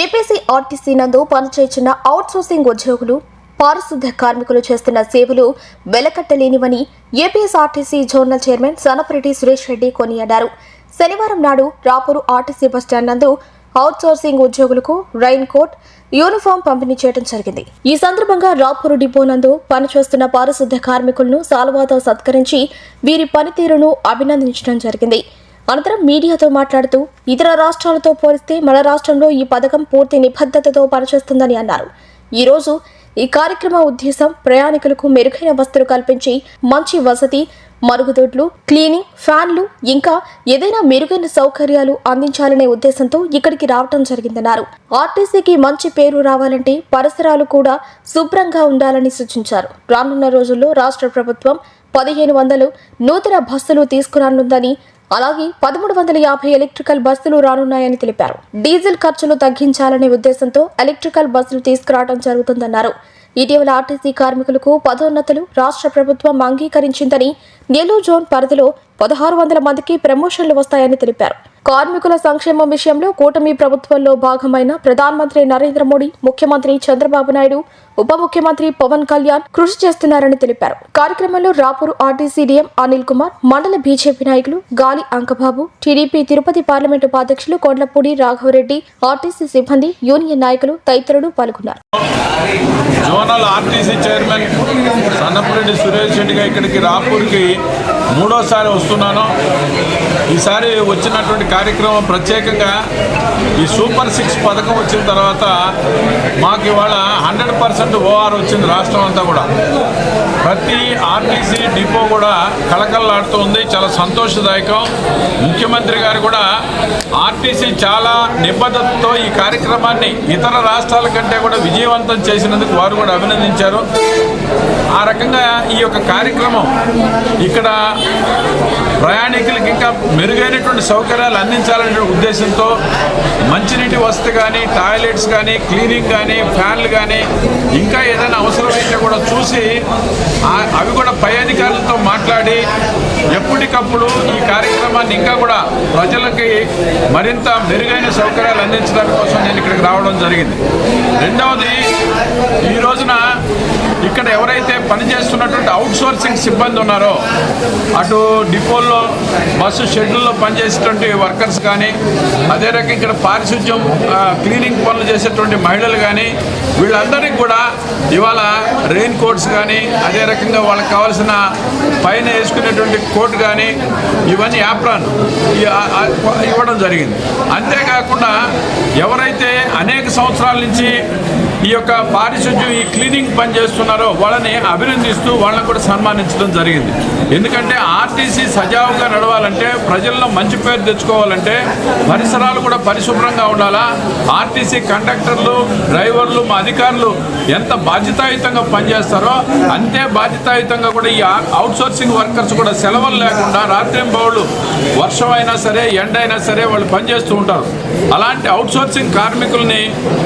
APC RTC నందు పనిచేస్తున్న outsourcing ఉద్యోగులు పారిశుద్ధ్య కార్మికులు చేస్తున్న సేవలు వెలకట్టలేనివని APSRTC zonal chairman Sanapareddy Suresh Reddy కొనియాడారు. శనివారం నాడు రాపూరు ఆర్టీసీ బస్టాండ్ నందు అవుట్సోర్సింగ్ ఉద్యోగులకు రైన్ కోట్ యూనిఫామ్ పంపిణీ చేయడం జరిగింది. ఈ సందర్భంగా రాపూరు డిపో నందు పనిచేస్తున్న పారిశుద్ధ్య కార్మికులను సాల్వాతో సత్కరించి వీరి పనితీరును అభినందించడం జరిగింది. అనంతరం మీడియాతో మాట్లాడుతూ ఇతర రాష్ట్రాలతో పోలిస్తే మన రాష్ట్రంలో ఈ పథకం పూర్తి నిబద్ధతతో పనిచేస్తుందని అన్నారు. ఈరోజు ఈ కార్యక్రమ ఉద్దేశం ప్రయాణికులకు మెరుగైన వసతులు కల్పించి మంచి వసతి మరుగుదొడ్లు క్లీనింగ్ ఫ్యాన్లు ఇంకా ఏదైనా మెరుగైన సౌకర్యాలు అందించాలనే ఉద్దేశంతో ఇక్కడికి రావటం జరిగిందన్నారు. ఆర్టీసీకి మంచి పేరు రావాలంటే పరిసరాలు కూడా శుభ్రంగా ఉండాలని సూచించారు. రానున్న రోజుల్లో రాష్ట్ర ప్రభుత్వం పదిహేను వందలు నూతన బస్సులు తీసుకురానుందని అలాగే పదమూడు వందల యాభై ఎలక్ట్రికల్ బస్సులు రానున్నాయని తెలిపారు. డీజిల్ ఖర్చులు తగ్గించాలనే ఉద్దేశంతో ఎలక్ట్రికల్ బస్సులు తీసుకురావడం జరుగుతుందన్నారు. ఇటీవల ఆర్టీసీ కార్మికులకు పదోన్నతులు రాష్ట్ర ప్రభుత్వం అంగీకరించిందని నెల్లూరు జోన్ పరిధిలో పదహారు వందల మందికి ప్రమోషన్లు వస్తాయని తెలిపారు. కార్మికుల సంక్షేమం విషయంలో కూటమి ప్రభుత్వంలో భాగమైన ప్రధానమంత్రి నరేంద్ర మోడీ ముఖ్యమంత్రి చంద్రబాబు నాయుడు ఉప ముఖ్యమంత్రి పవన్ కళ్యాణ్ కృషి చేస్తున్నారని తెలిపారు. కార్యక్రమంలో రాపూరు ఆర్టీసీ డిఎం అనిల్ కుమార్ మండల బీజేపీ నాయకులు గాలి అంకబాబు టీడీపీ తిరుపతి పార్లమెంటు ఉపాధ్యక్షులు కొండ్లపూడి రాఘవరెడ్డి ఆర్టీసీ సిబ్బంది యూనియన్ నాయకులు తదితరులు పాల్గొన్నారు. Zonal RTC chairman Sannapureddy Suresh రెడ్డిగా ఇక్కడికి రాపూర్కి మూడోసారి వస్తున్నాను. ఈసారి వచ్చినటువంటి కార్యక్రమం ప్రత్యేకంగా ఈ సూపర్ సిక్స్ పథకం వచ్చిన తర్వాత మాకు ఇవాళ హండ్రెడ్ పర్సెంట్ ఓఆర్ వచ్చింది రాష్ట్రం అంతా కూడా. ప్రతి ఆర్టీసీ డిపో కూడా కలకల్లాడుతుంది చాలా సంతోషదాయకం. ముఖ్యమంత్రి గారు కూడా ఆర్టీసీ చాలా నిబద్ధతతో ఈ కార్యక్రమాన్ని ఇతర రాష్ట్రాల కంటే కూడా విజయవంతం చేసినందుకు వారు కూడా అభినందించారు. ఆ రకంగా ఈ యొక్క కార్యక్రమం ఇక్కడ ప్రయాణికులకి ఇంకా మెరుగైనటువంటి సౌకర్యాలు అందించాలనే ఉద్దేశంతో మంచినీటి వసతి కానీ టాయిలెట్స్ కానీ క్లీనింగ్ కానీ ఫ్యాన్లు కానీ ఇంకా ఏదైనా అవసరమైతే కూడా చూసి ఆ- అవి కూడా పై అధికారులతో మాట్లాడి ఎప్పటికప్పుడు ఈ కార్యక్రమాన్ని ఇంకా కూడా ప్రజలకి మరింత మెరుగైన సౌకర్యాలు అందించడానికి కోసం నేను ఇక్కడికి రావడం జరిగింది. రెండవది ఈ రోజున ఇక్కడ ఎవరైతే పనిచేస్తున్నటువంటి అవుట్ సోర్సింగ్ సిబ్బంది ఉన్నారో అటు డిపోల్లో బస్సు షెడ్యూల్లో పనిచేసేటువంటి వర్కర్స్ కానీ అదే రకంగా ఇక్కడ పారిశుద్ధ్యం క్లీనింగ్ పనులు చేసేటువంటి మహిళలు కానీ వీళ్ళందరికీ కూడా ఇవాళ రెయిన్ కోట్స్ కానీ అదే రకంగా వాళ్ళకి కావాల్సిన పైన వేసుకునేటువంటి కోట్ కానీ ఇవన్నీ యాప్రాన్ ఇవ్వడం జరిగింది. అంతేకాకుండా ఎవరైతే అనేక సంవత్సరాల నుంచి ఈ యొక్క పారిశుద్ధ్యం ఈ క్లీనింగ్ పని చేస్తున్నారో వాళ్ళని అభినందిస్తూ వాళ్ళని కూడా సన్మానించడం జరిగింది. ఎందుకంటే ఆర్టీసీ సజావుగా నడవాలంటే ప్రజల్లో మంచి పేరు తెచ్చుకోవాలంటే పరిసరాలు కూడా పరిశుభ్రంగా ఉండాలా? ఆర్టీసీ కండక్టర్లు డ్రైవర్లు మా అధికారులు ఎంత బాధ్యతాయుతంగా పనిచేస్తారో అంతే బాధ్యతాయుతంగా కూడా ఈ అవుట్ సోర్సింగ్ వర్కర్స్ కూడా సెలవులు లేకుండా రాత్రింబౌళ్ళు వర్షం అయినా సరే ఎండ అయినా సరే వాళ్ళు పనిచేస్తూ ఉంటారు. అలాంటి అవుట్ సోర్సింగ్ కార్మికుల్ని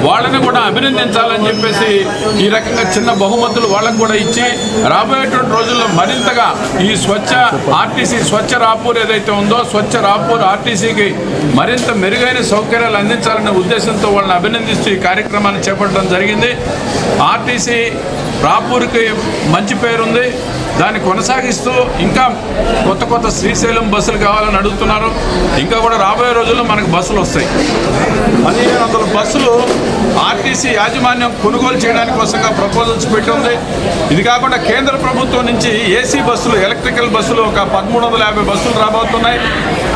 వాళ్ళని కూడా అభినందించాలని చెప్పేసి ఈ రకంగా చిన్న బహుమతులు వాళ్ళకు కూడా ఇచ్చి రాబోయేటువంటి రోజుల్లో మరింతగా ఈ స్వచ్ఛ ఆర్టీసీ స్వచ్ఛ రాపూర్ ఏదైతే ఉందో స్వచ్ఛ రాపూర్ ఆర్టీసీకి మరింత మెరుగైన సౌకర్యాలు అందించాలనే ఉద్దేశంతో వాళ్ళని అభినందిస్తూ ఈ కార్యక్రమాన్ని చేపట్టడం జరిగింది. ఆర్టీసీ రాపూర్కి మంచి పేరుంది దాన్ని కొనసాగిస్తూ ఇంకా కొత్త కొత్త శ్రీశైలం బస్సులు కావాలని అడుగుతున్నారు. ఇంకా కూడా రాబోయే రోజుల్లో మనకు బస్సులు వస్తాయి. పదిహేను వందల బస్సులు ఆర్టీసీ యాజమాన్యం కొనుగోలు చేయడానికి కోసంగా ప్రపోజల్స్ పెట్టి ఉంది ఇది కాకుండా కేంద్ర ప్రభుత్వం నుంచి ఏసీ బస్సులు ఎలక్ట్రికల్ బస్సులు ఒక పదమూడు వందల యాభై బస్సులు రాబోతున్నాయి.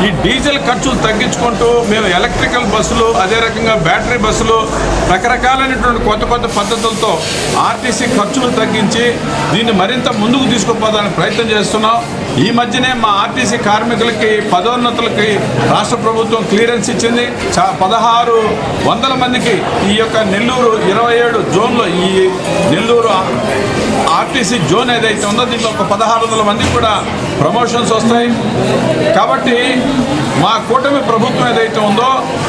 ఈ డీజిల్ ఖర్చులు తగ్గించుకుంటూ మేము ఎలక్ట్రికల్ బస్సులు అదే రకంగా బ్యాటరీ బస్సులు రకరకాలైనటువంటి కొత్త కొత్త పద్ధతులతో ఆర్టీసీ ఖర్చులు తగ్గించి దీన్ని మరింత ముందుకు తీసుకుపోదానికి ప్రయత్నం చేస్తున్నాం. ఈ మధ్యనే మా ఆర్టీసీ కార్మికులకి పదోన్నతులకి రాష్ట్ర ప్రభుత్వం క్లియరెన్స్ ఇచ్చింది. పదహారు వందల మందికి ఈ యొక్క నెల్లూరు ఇరవై ఏడు జోన్లో ఈ నెల్లూరు ఆర్టీసీ జోన్ ఏదైతే ఉందో దీంట్లో ఒక పదహారు వందల మందికి కూడా ప్రమోషన్స్ వస్తాయి. కాబట్టి మా కూటమి ప్రభుత్వం ఏదైతే ఉందో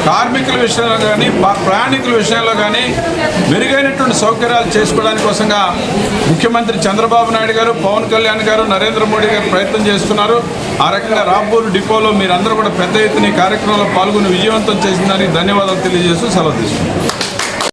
కార్మికుల విషయంలో కానీ ప్రయాణికుల విషయంలో కానీ మెరుగైనటువంటి సౌకర్యాలు చేసుకోవడానికి కోసంగా ముఖ్యమంత్రి చంద్రబాబు నాయుడు గారు పవన్ కళ్యాణ్ గారు నరేంద్ర మోడీ గారు ప్రయత్నం చేస్తున్నారు. ఆ రకంగా రాంపూర్ డిపోలో మీరందరూ కూడా పెద్ద ఎత్తున ఈ కార్యక్రమంలో పాల్గొని విజయవంతం చేసిన దానికి ధన్యవాదాలు తెలియజేస్తూ సెలవు తీసుకుంటాం